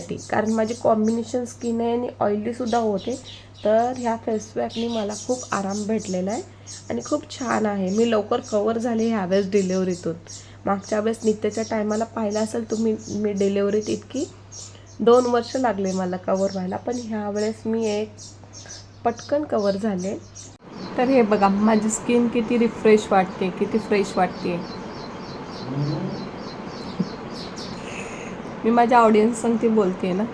फेससाठी कारण माझी combination skin आहे आणि ऑइलीसुद्धा होते. तर ह्या फेसपॅकने मला खूप आराम भेटलेला आहे आणि खूप छान आहे. मी लवकर कवर झाले ह्यावेळेस डिलेवरीतून मागच्या वेळेस नित्याच्या टायमाला पाहिलं असेल तुम्ही मी डिलेवरीत इतकी. दोन वर्ष लागले मला कवर व्हायला पण ह्या वेळेस मी एक पटकन कवर झाले. तर हे बघा माझी स्किन किती रिफ्रेश वाटते किती फ्रेश वाटते. मी माझ्या ऑडियन्स संगती बोलते ना.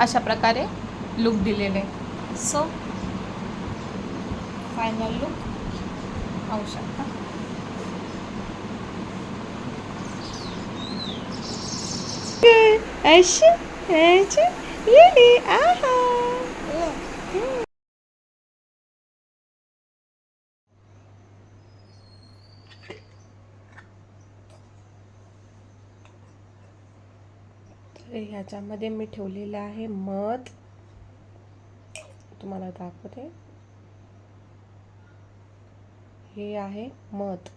अशा प्रकारे लुक दिलेले. सो फायनल लुक पाहू शकता. अशी अशी येली आहा. ह्याच्यामध्ये मी ठेवलेलं आहे मध. तुम्हाला दाखवते. हे आहे मध.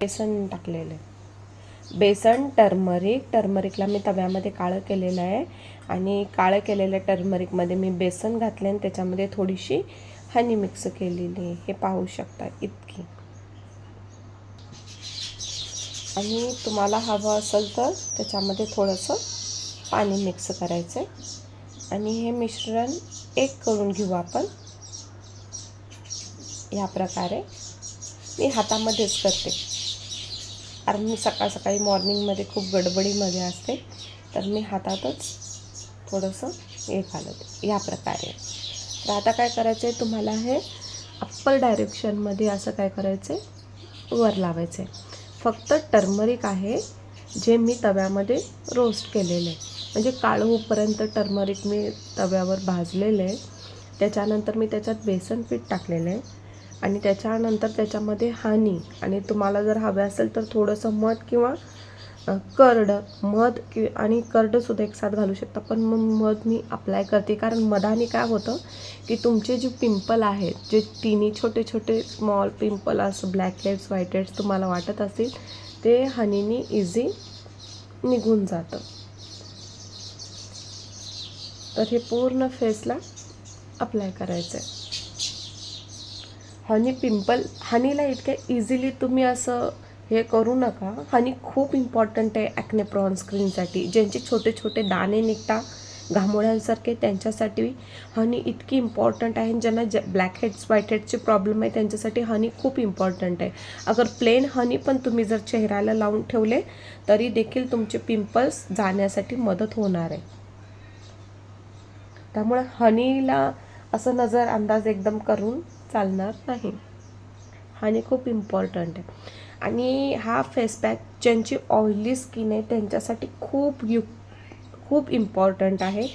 बेसन टाकलेलं आहे. बेसन टर्मरिक. टर्मरिकला मी तव्यामध्ये काळं केलेलं आहे. आणि काळं केलेल्या टर्मरिकमध्ये मी बेसन घातले आणि त्याच्यामध्ये थोडीशी हनी मिक्स केलेली आहे. हे पाहू शकता इतकी. आणि तुम्हाला हवं असेल तर त्याच्यामध्ये थोडंसं पाणी मिक्स करायचं आहे आणि हे मिश्रण एक करून घेऊ आपण. ह्या प्रकारे मी हातामध्येच करते. कारण मी सकाळ सकाळी मॉर्निंगमध्ये खूप गडबडीमध्ये असते. तर मी हातातच थोडंसं हे घालवते ह्या प्रकारे. तर आता काय करायचं आहे तुम्हाला हे अप्पर डायरेक्शनमध्ये असं काय करायचं आहे वर लावायचं आहे फक्त टर्मरिक आहे जे मी तव्यामध्ये रोस्ट केलेलं. आहे म्हणजे काळं होईपर्यंत टर्मरिक मी तव्यावर भाजलेलं. आहे त्याच्यानंतर मी त्याच्यात बेसन पीठ टाकलेलं. आहे आणि त्याच्यानंतर त्याच्यामध्ये हानी आणि तुम्हाला जर हवे असेल तर थोडंसं मध किंवा कर्ड मध कि आणि कर्डसुद्धा एक साथ घालू शकता. पण मग मध मी अप्लाय करते. कारण मधाने काय होतं की तुमचे जे पिंपल आहेत जे तिन्ही छोटे छोटे स्मॉल पिंपल असं ब्लॅक हेड्स व्हाईट हेड्स तुम्हाला वाटत असतील ते हनीने इझी निघून जातं. तर हे पूर्ण फेसला अप्लाय करायचं आहे हनी पिंपल हनीला इतक्या इझिली तुम्ही असं हे करू नका. हनी खूप इम्पॉर्टंट आहे ॲक्ने प्रॉन स्क्रीनसाठी ज्यांचे छोटे छोटे दाणे निघता घामोळ्यांसारखे त्यांच्यासाठी हनी इतकी इम्पॉर्टंट आहे. आणि ज्यांना ज ब्लॅक हेड्स व्हाईट हेड्सचे प्रॉब्लेम आहे त्यांच्यासाठी हनी खूप इम्पॉर्टंट आहे. अगर प्लेन हनी पण तुम्ही जर चेहऱ्याला लावून ठेवले तरी देखील तुमचे पिंपल्स जाण्यासाठी मदत होणार आहे. त्यामुळे हनीला असं नजर अंदाज एकदम करून चालणार नाही. हनी खूप इम्पॉर्टंट आहे. आणि हा फेस पॅक ज्यांची ऑइली स्किन आहे त्यांच्यासाठी खूप यु खूप इम्पॉर्टंट आहे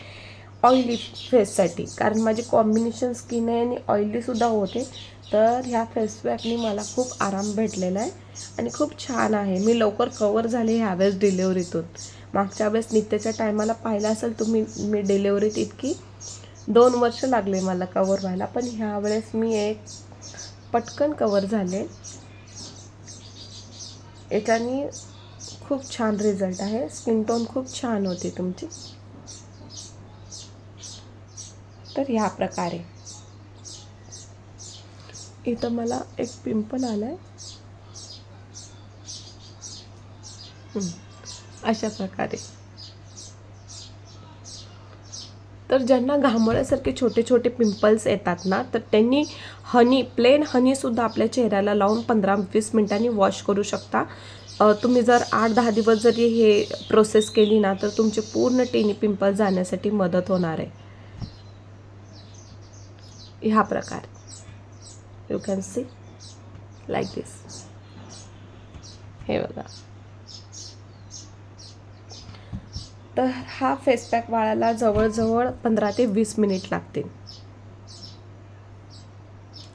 ऑइली फेससाठी कारण माझी कॉम्बिनेशन स्किन आहे आणि ऑइलीसुद्धा होते. तर ह्या फेसपॅकने मला खूप आराम भेटलेला आहे आणि खूप छान आहे. मी लवकर कवर झाले ह्यावेळेस डिलेवरीतून मागच्या वेळेस नित्याच्या टायमाला पाहिलं असेल तुम्ही मी डिलेवरीत इतकी. दोन वर्ष लागले मला कवर व्हायला. पण ह्या वेळेस मी एक पटकन कवर झाले. याच्यानी खूप छान रिझल्ट आहे. स्किन टोन खूप छान होते तुमची. तर ह्या प्रकारे. इथं मला एक पिंपल आला आहे अशा प्रकारे. तर ज्यांना घामोळ्यासारखे छोटे छोटे पिंपल्स येतात ना तर त्यांनी हनी प्लेन हनीसुद्धा आपल्या चेहऱ्याला लावून पंधरा वीस मिनिटांनी वॉश करू शकता. तुम्ही जर आठ दहा दिवस जरी हे प्रोसेस केली ना तर तुमचे पूर्ण टेनी पिंपल जाण्यासाठी मदत होणार आहे. ह्या प्रकार. You can see like this हे बघा. तर हा फेस पॅक वाळायला जवळजवळ पंधरा ते वीस मिनिट लागतील.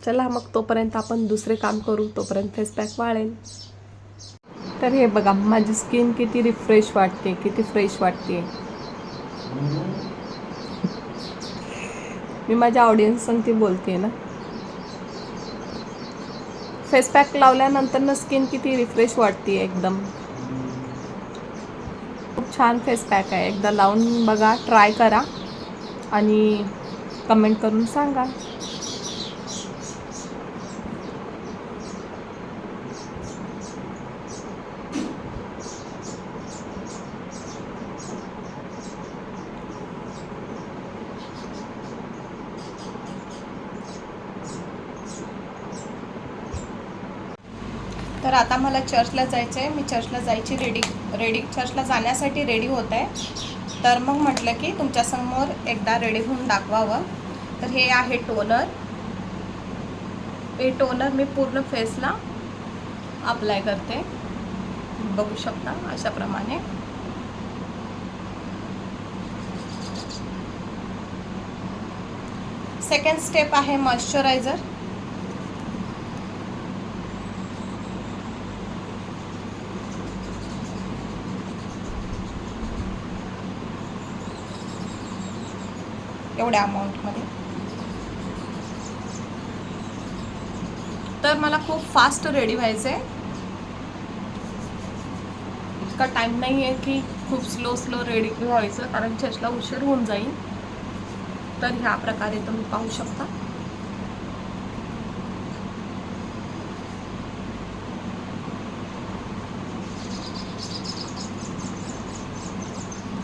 चला मग तोपर्यंत आपण दुसरे काम करू तोपर्यंत फेस पॅक वाळेल. तर हे बघा माझी स्किन किती रिफ्रेश वाटते किती फ्रेश वाटते. मी माझ्या ऑडियन्स संगती बोलते ना. फेस पॅक लावल्यानंतर ना स्किन किती रिफ्रेश वाटते एकदम. छान फेस पॅक आहे. एकदा लावून बघा ट्राय करा आणि कमेंट करून सांगा. तर आता मला चर्चला जायचं आहे मी चर्चला जायची रेडी रेडी चर्चला जाण्यासाठी रेडी होत आहे. तर मग म्हटलं की तुमच्यासमोर एकदा रेडी होऊन दाखवावं. तर हे आहे टोनर हे टोनर मी पूर्ण फेसला अप्लाय करते. बघू शकता अशाप्रमाणे. सेकंड स्टेप आहे मॉइश्चरायझर एवढ्या अमाऊंटमध्ये तर मला खूप फास्ट रेडी व्हायचं आहे इतका टाईम नाही आहे की खूप स्लो स्लो रेडी व्हायचं कारण चर्चला उशीर होऊन जाईल. तर ह्या प्रकारे तुम्ही पाहू शकता.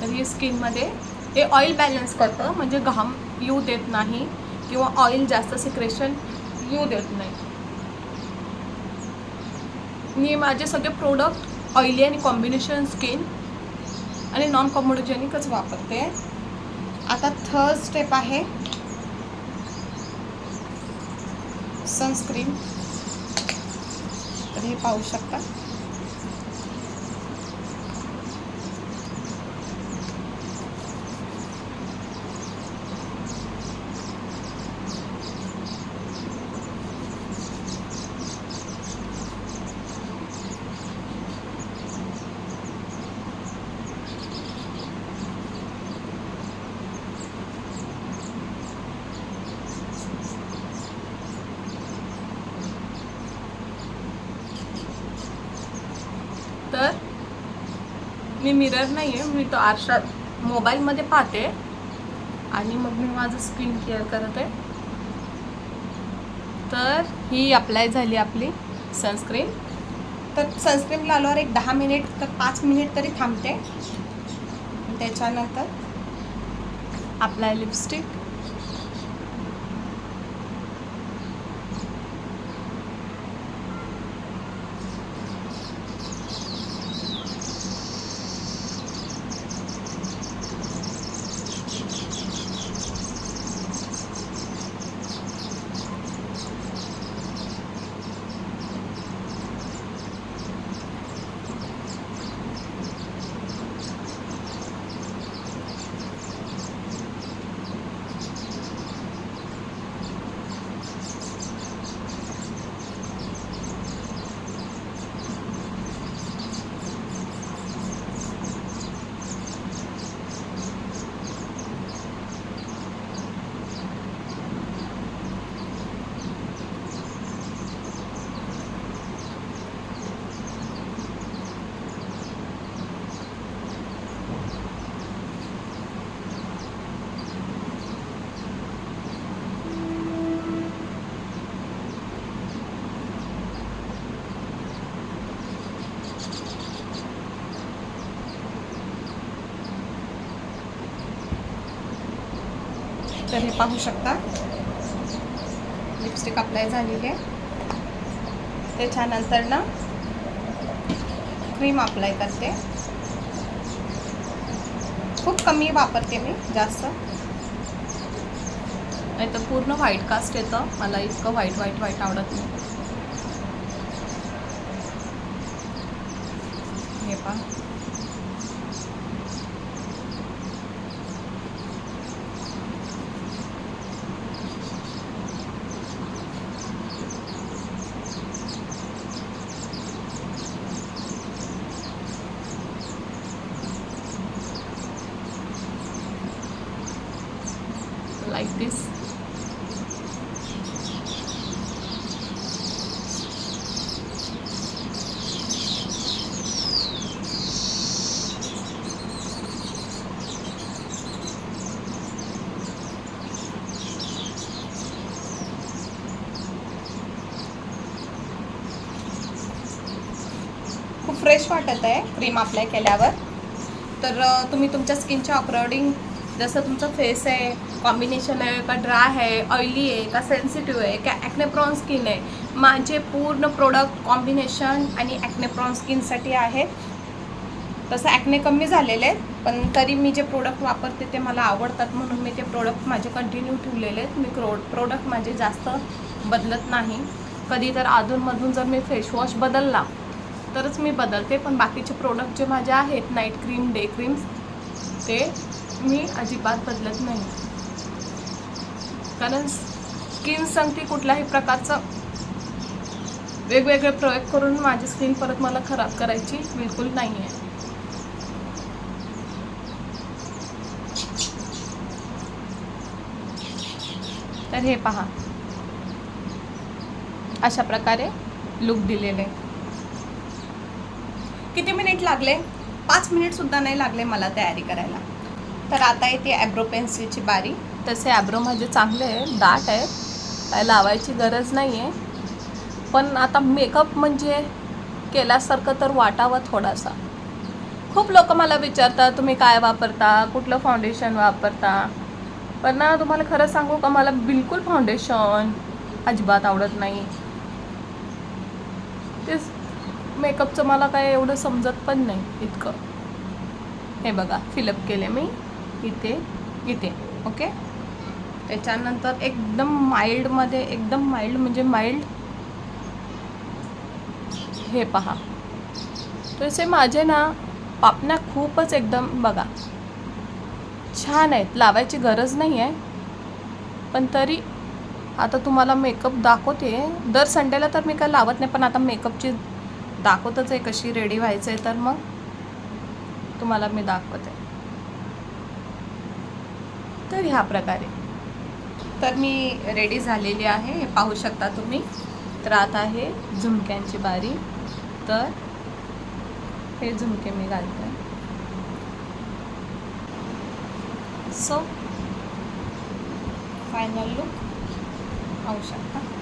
तर ही स्किनमध्ये हे ऑइल बॅलन्स करतं म्हणजे घाम येऊ देत नाही किंवा ऑइल जास्त सिक्रेशन येऊ देत नाही. मी माझे सगळे प्रोडक्ट ऑइली आणि कॉम्बिनेशन स्किन आणि नॉन कॉमोडोजेनिकच वापरते. आता थर्ड स्टेप आहे सनस्क्रीन तर हे पाहू शकता तर मी मिरर नाही आहे मी तो आरशात मोबाईलमध्ये पाहते. आणि मग मी माझं स्किन केअर करत. आहे तर ही अप्लाय झाली आपली सनस्क्रीन तर सनस्क्रीन लावल्यावर एक दहा मिनिट तर पाच मिनिट तरी थांबते. त्याच्यानंतर अप्लाय लिपस्टिक तर हे पाहू शकता. लिपस्टिक अप्लाय झालेली आहे. त्याच्यानंतर ना क्रीम अप्लाय करते. खूप कमी वापरते मी जास्त. नाही तर पूर्ण व्हाईट कास्ट येतं. मला इतकं व्हाईट व्हाईट व्हाईट आवडत नाही हे पहा like this फ्रेश वाटत आहे क्रीम अप्लाय केल्यावर. तर तुम्ही तुमच्या स्किनच्या अकॉर्डिंग जसं तुमचं फेस आहे कॉम्बिनेशन आहे का ड्राय आहे ऑइली आहे का सेन्सिटिव्ह आहे का ॲक्नेप्रॉन स्किन आहे माझे पूर्ण प्रोडक्ट कॉम्बिनेशन आणि ॲक्नेप्रॉन स्किनसाठी आहेत. तसं ॲक्ने कमी झालेले आहेत पण तरी मी जे प्रोडक्ट वापरते ते मला आवडतात म्हणून मी ते प्रोडक्ट माझे कंटिन्यू ठेवलेले आहेत. मी क्रो प्रोडक्ट माझे जास्त बदलत नाही. कधी तर अधूनमधून जर मी फेसवॉश बदलला तरच मी बदलते पण बाकीचे प्रोडक्ट जे माझे आहेत नाईट क्रीम डे क्रीम्स ते मी अजिबात बदलत नाही. कारण स्किन सांगते कुठल्याही प्रकारचं वेगवेगळे प्रयोग करून माझी स्किन परत मला खराब करायची बिलकुल नाही आहे तर हे पहा. अशा प्रकारे लुक दिलेले. किती मिनिट लागले? पाच मिनिटसुद्धा नाही लागले मला तयारी करायला. तर आता येते ॲब्रो पेन्सिलची बारी. तसे ॲब्रो माझे चांगले आहे दाट आहे काय लावायची गरज नाही आहे पण आता मेकअप म्हणजे केल्यासारखं तर वाटावं थोडासा. खूप लोक मला विचारतात तुम्ही काय वापरता? कुठलं फाउंडेशन वापरता? पण ना तुम्हाला खरं सांगू का मला बिलकुल फाउंडेशन अजिबात आवडत नाही. मेकअपचं मला काय एवढं समजत पण नाही इतकं. हे बघा फिलअप केले मी. इथे इथे ओके त्याच्यानंतर एकदम माइल्डमध्ये एकदम माइल्ड म्हणजे माइल्ड हे पहा. तसे माझे ना पापण्या खूपच एकदम बघा. छान आहेत. लावायची गरज नाही आहे पण तरी आता तुम्हाला मेकअप दाखवते. दर संडेला तर मी काय लावत नाही पण आता मेकअपची दाखवतच आहे कशी रेडी व्हायचं आहे तर मग तुम्हाला मी दाखवते. तर ह्या प्रकारे. तर मी रेडी झालेली आहे हे पाहू शकता तुम्ही. तर आता आहे झुमक्यांची बारी. तर हे झुमके मी घालते. सो फायनल लुक पाहू शकता.